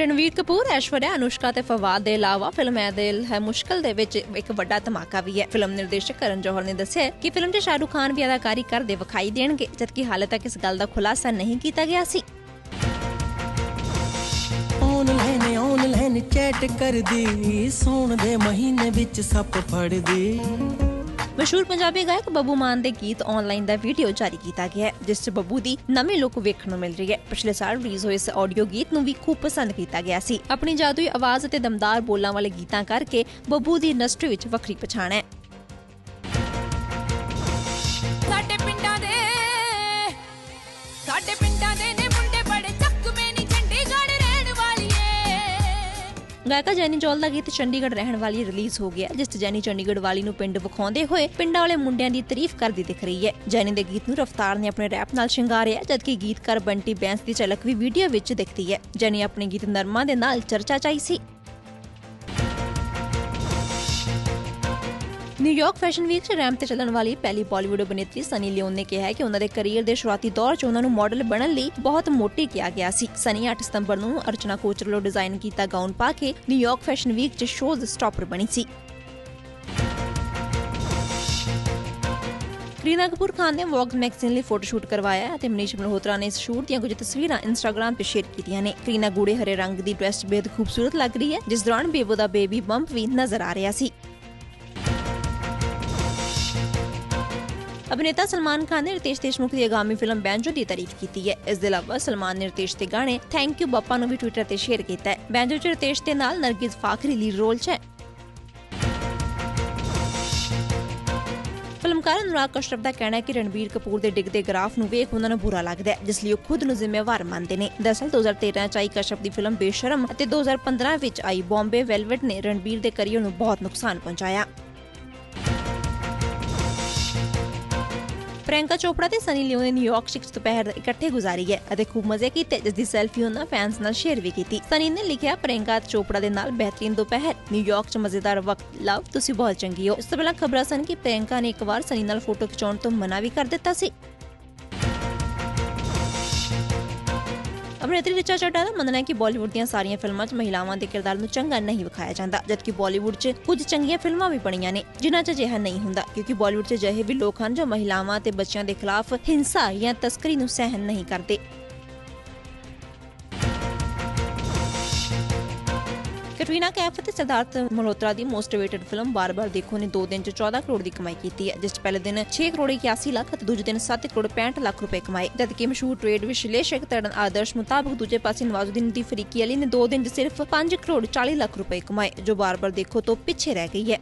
ਰਣਵੀਰ ਕਪੂਰ, ਐਸ਼ਵਰਿਆ, ਅਨੁਸ਼ਕਾ ਤੇ ਫਵਾਦ ਦੇ ਇਲਾਵਾ ਫਿਲਮ ਐ ਦਿਲ ਹੈ ਮੁਸ਼ਕਲ ਦੇ ਵਿੱਚ ਇੱਕ ਵੱਡਾ ਧਮਾਕਾ ਵੀ ਹੈ। ਫਿਲਮ ਨਿਰਦੇਸ਼ਕ ਕਰਨ ਜੋਹਰ ਨੇ ਦੱਸਿਆ ਕਿ ਫਿਲਮ 'ਚ ਸ਼ਾਹਰੁਖ ਖਾਨ ਵੀ ਅਦਾਕਾਰੀ ਕਰਦੇ ਵਿਖਾਈ ਦੇਣਗੇ, ਜਦਕਿ ਹਾਲੇ ਤੱਕ ਇਸ ਗੱਲ ਦਾ ਖੁਲਾਸਾ ਨਹੀਂ ਕੀਤਾ ਗਿਆ ਸੀ। ਆਨਲਾਈਨ ਆਨਲਾਈਨ ਚੈਟ ਕਰਦੀ, ਸੌਣ ਦੇ ਮਹੀਨੇ ਵਿੱਚ ਸੱਪ ਫੜਦੀ। ਮਸ਼ਹੂਰ ਪੰਜਾਬੀ ਗਾਇਕ ਬੱਬੂ ਮਾਨ ਦੇ ਗੀਤ ਆਨਲਾਈਨ ਦਾ ਵੀਡੀਓ ਜਾਰੀ ਕੀਤਾ ਗਿਆ ਹੈ, ਜਿਸ 'ਚ ਬੱਬੂ ਦੀ ਨਵੀਂ ਲੁੱਕ ਵੇਖਣ ਨੂੰ ਮਿਲ ਰਹੀ ਹੈ। ਪਿਛਲੇ ਸਾਲ ਰਿਲੀਜ਼ ਹੋਏ ਇਸ ਆਡੀਓ ਗੀਤ ਨੂੰ ਵੀ ਖੂਬ ਪਸੰਦ ਕੀਤਾ ਗਿਆ ਸੀ। ਆਪਣੀ ਜਾਦੂਈ ਆਵਾਜ਼ ਅਤੇ ਦਮਦਾਰ ਬੋਲਾਂ ਵਾਲੇ ਗੀਤਾਂ ਕਰਕੇ ਬੱਬੂ ਦੀ ਇੰਡਸਟਰੀ ਵਿੱਚ ਵੱਖਰੀ ਪਛਾਣ ਹੈ। ਗਾਇਕਾ ਜੈਨੀ ਜੌਲ ਦਾ ਗੀਤ ਚੰਡੀਗੜ੍ਹ ਰਹਿਣ ਵਾਲੀ ਰਿਲੀਜ਼ ਹੋ ਗਿਆ। ਜਿਸ 'ਚ ਜੈਨੀ ਚੰਡੀਗੜ੍ਹ ਵਾਲੀ ਨੂੰ ਪਿੰਡ ਵਿਖਾਉਂਦੇ ਹੋਏ ਪਿੰਡਾਂ ਵਾਲੇ ਮੁੰਡਿਆਂ ਦੀ ਤਾਰੀਫ ਕਰਦੀ ਦਿਖ ਰਹੀ ਹੈ। ਜੈਨੀ ਦੇ ਗੀਤ ਨੂੰ ਰਫਤਾਰ ਨੇ ਆਪਣੇ ਰੈਪ ਨਾਲ ਸ਼ਿੰਗਾਰਿਆ, ਜਦਕਿ ਗੀਤਕਾਰ ਬੰਟੀ ਬੈਂਸ ਦੀ ਝਲਕ ਵੀ ਵੀਡੀਓ ਵਿੱਚ ਦਿਖਦੀ ਹੈ। ਜੈਨੀ ਆਪਣੇ ਗੀਤ ਨਰਮਾ ਦੇ ਨਾਲ ਚਰਚਾ 'ਚ ਆਈ ਸੀ। ਨਿਊਯਾਰਕ ਫੈਸ਼ਨ ਵੀਕ 'ਚ ਰੈਂਪ ਤੇ ਚੱਲਣ ਵਾਲੀ ਪਹਿਲੀ ਬਾਲੀਵੁੱਡ ਅਭਿਨੇਤਰੀ ਸਨੀ ਲਿਓਨ ਨੇ ਕਿਹਾ ਹੈ ਕਿ ਉਹਨਾਂ ਦੇ ਕੈਰੀਅਰ ਦੇ ਸ਼ੁਰੂਆਤੀ ਦੌਰ 'ਚ ਉਹਨਾਂ ਨੂੰ ਮਾਡਲ ਬਣਨ ਲਈ ਬਹੁਤ ਮੋਟੀ ਕਿਹਾ ਗਿਆ ਸੀ। ਸਨੀ 8 ਸਤੰਬਰ ਨੂੰ ਅਰਚਨਾ ਕੋਚਰ ਵੱਲੋਂ ਡਿਜ਼ਾਈਨ ਕੀਤਾ ਗਾਊਨ ਪਾ ਕੇ ਨਿਊਯਾਰਕ ਫੈਸ਼ਨ ਵੀਕ 'ਚ ਸ਼ੋਜ਼ ਸਟਾਪਰ ਬਣੀ ਸੀ। ਕਰੀਨਾ ਕਪੂਰ ਖਾਨ ਨੇ ਵੌਗ ਮੈਗਜ਼ੀਨ ਲਈ ਫੋਟੋਸ਼ੂਟ ਕਰਵਾਇਆ ਹੈ ਅਤੇ ਮਨੀਸ਼ ਮਲਹੋਤਰਾ ਨੇ ਇਸ ਸ਼ੂਟ ਦੀਆਂ ਕੁਝ ਤਸਵੀਰਾਂ ਇੰਸਟਾਗ੍ਰam ਤੇ ਸ਼ੇਅਰ ਕੀਤੀਆਂ ਨੇ। ਕਰੀਨਾ ਗੂੜੇ ਹਰੇ ਰੰਗ ਦੀ ਡਰੈਸ 'ਚ ਖੂਬਸੂਰਤ ਲੱਗ ਰਹੀ ਹੈ, ਜਿਸ ਦੌਰਾਨ ਬੇਬੋ ਦਾ ਬੇਬੀ ਬੰਪ ਵੀ ਨਜ਼ਰ ਆ ਰਿਹਾ ਸੀ। ਅਭਿਨੇਤਾ ਸਲਮਾਨ ਖਾਨ ਨੇ ਰਿਤੇਸ਼ ਦੇਸ਼ਮੁਖ ਦੀ ਆਗਾਮੀ ਫਿਲਮ ਬੈਂਜੋ ਦੀ ਤਾਰੀਫ ਕੀਤੀ ਹੈ। ਇਸ ਦੇ ਇਲਾਵਾ ਸਲਮਾਨ ਨੇ ਰਿਤੇਸ਼ ਦੇ ਗਾਣੇ ਥੈਂਕ ਯੂ ਬੱਪਾ ਨੂੰ ਵੀ ਟਵਿੱਟਰ ਤੇ ਸ਼ੇਅਰ ਕੀਤਾ ਹੈ। ਬੈਂਜੋ 'ਚ ਰਿਤੇਸ਼ ਦੇ ਨਾਲ ਨਰਗਿਸ ਫਾਖਰੀ ਲੀਡ ਰੋਲ 'ਚ ਹੈ। ਫਿਲਮਕਾਰ ਅਨੁਰਾਗ ਕਸ਼ਰਪ ਦਾ ਕਹਿਣਾ ਹੈ ਕਿ ਰਣਬੀਰ ਕਪੂਰ ਦੇ ਡਿੱਗਦੇ ਗ੍ਰਾਫ ਨੂੰ ਵੇਖ ਉਹਨਾਂ ਨੂੰ ਬੁਰਾ ਲੱਗਦਾ ਹੈ, ਜਿਸ ਲਈ ਉਹ ਖੁਦ ਨੂੰ ਜ਼ਿੰਮੇਵਾਰ ਮੰਨਦੇ ਨੇ। ਦਰਅਸਲ 2013 ਚ ਆਈ ਕਸ਼ਰਪ ਦੀ ਫਿਲਮ ਬੇਸ਼ਰਮ ਅਤੇ 2015 ਵਿੱਚ ਆਈ ਬੰਬੇ ਵੈਲਵਟ ਨੇ ਰਣਬੀਰ ਦੇ ਕਰੀਅਰ ਨੂੰ ਬਹੁਤ ਨੁਕਸਾਨ ਪਹੁੰਚਾਇਆ। ਪ੍ਰਿਯੰਕਾ ਚੋਪੜਾ ਤੇ ਸਨੀ ਲਿਓਨ ਨੇ ਨਿਊਯਾਰਕ ਸ਼ਿਕਸ ਦੁਪਹਿਰ ਇਕੱਠੇ ਗੁਜ਼ਾਰੀ ਹੈ ਅਤੇ ਖੂਬ ਮਜ਼ੇ ਕੀਤੇ ਜਿਸ ਦੀ ਸੈਲਫੀ ਉਹਨਾਂ ਫੈਨਸ ਨਾਲ ਸ਼ੇਅਰ ਵੀ ਕੀਤੀ। ਸਨੀ ਨੇ ਲਿਖਿਆ, ਪ੍ਰਿਯੰਕਾ ਚੋਪੜਾ ਦੇ ਨਾਲ ਬਿਹਤਰੀਨ ਦੁਪਹਿਰ, ਨਿਊਯਾਰਕ 'ਚ ਮਜ਼ੇਦਾਰ ਵਕਤ, ਲਵ, ਤੁਸੀਂ ਬਹੁਤ ਚੰਗੀ ਹੋ। ਇਸ ਤੋਂ ਪਹਿਲਾਂ ਖਬਰਾਂ ਸਨ ਕਿ ਪ੍ਰਿਯੰਕਾ ਨੇ ਇੱਕ ਵਾਰ ਸਨੀ ਨਾਲ ਫੋਟੋ ਖਿਚਾਉਣ ਤੋਂ ਮਨਾ ਵੀ ਕਰ ਦਿੱਤਾ ਸੀ। ਅਭਿਨੇਤਰੀ ਰਿਚਾ ਚੱਡਾ ਦਾ ਮੰਨਣਾ ਹੈ ਕਿ ਬਾਲੀਵੁੱਡ ਦੀਆਂ ਸਾਰੀਆਂ ਫਿਲਮਾਂ 'ਚ ਮਹਿਲਾਵਾਂ ਦੇ ਕਿਰਦਾਰ ਨੂੰ ਚੰਗਾ ਨਹੀਂ ਵਿਖਾਇਆ ਜਾਂਦਾ, ਜਦਕਿ ਬਾਲੀਵੁੱਡ 'ਚ ਕੁਝ ਚੰਗੀਆਂ ਫਿਲਮਾਂ ਵੀ ਬਣੀਆਂ ਨੇ, ਜਿਨ੍ਹਾਂ 'ਚ ਅਜਿਹਾ ਨਹੀਂ ਹੁੰਦਾ, ਕਿਉਂਕਿ ਬਾਲੀਵੁੱਡ 'ਚ ਅਜਿਹੇ ਵੀ ਲੋਕ ਹਨ ਜੋ ਮਹਿਲਾਵਾਂ ਤੇ ਬੱਚਿਆਂ ਦੇ ਖਿਲਾਫ ਹਿੰਸਾ ਜਾਂ ਤਸਕਰੀ ਨੂੰ ਸਹਿਨ ਨਹੀਂ ਕਰਦੇ। ਕੈਟਰੀਨਾ ਕੈਫ ਅਤੇ ਸਿਧਾਰਥ ਮਲਹੋਤਰਾ ਦੀ most awaited film Baar Baar Dekho ਨੇ 2 ਦਿਨ 'ਚ 14 ਕਰੋੜ ਦੀ ਕਮਾਈ ਕੀਤੀ ਹੈ, ਜਿਸ 'ਚ ਪਹਿਲੇ ਦਿਨ 6 ਕਰੋੜ 81 ਲੱਖ ਅਤੇ ਦੂਜੇ ਦਿਨ 7 ਕਰੋੜ 65 ਲੱਖ ਰੁਪਏ ਕਮਾਏ। ਜਦਕਿ ਮਸ਼ਹੂਰ ਟ੍ਰੇਡ ਵਿਸ਼ਲੇਸ਼ਕ ਤਰਣ ਆਦਰਸ਼ ਮੁਤਾਬਕ ਦੂਜੇ ਪਾਸੇ ਨਵਾਜ਼ੁਦੀਨ ਦੀ ਫਰੀਕੀ ਅਲੀ ਨੇ 2 ਦਿਨ 'ਚ ਸਿਰਫ 5 ਕਰੋੜ 40 ਲੱਖ ਰੁਪਏ ਕਮਾਏ, ਜੋ ਬਾਰ-ਬਾਰ ਦੇਖੋ ਤੋਂ ਪਿੱਛੇ ਰਹਿ ਗਈ ਹੈ।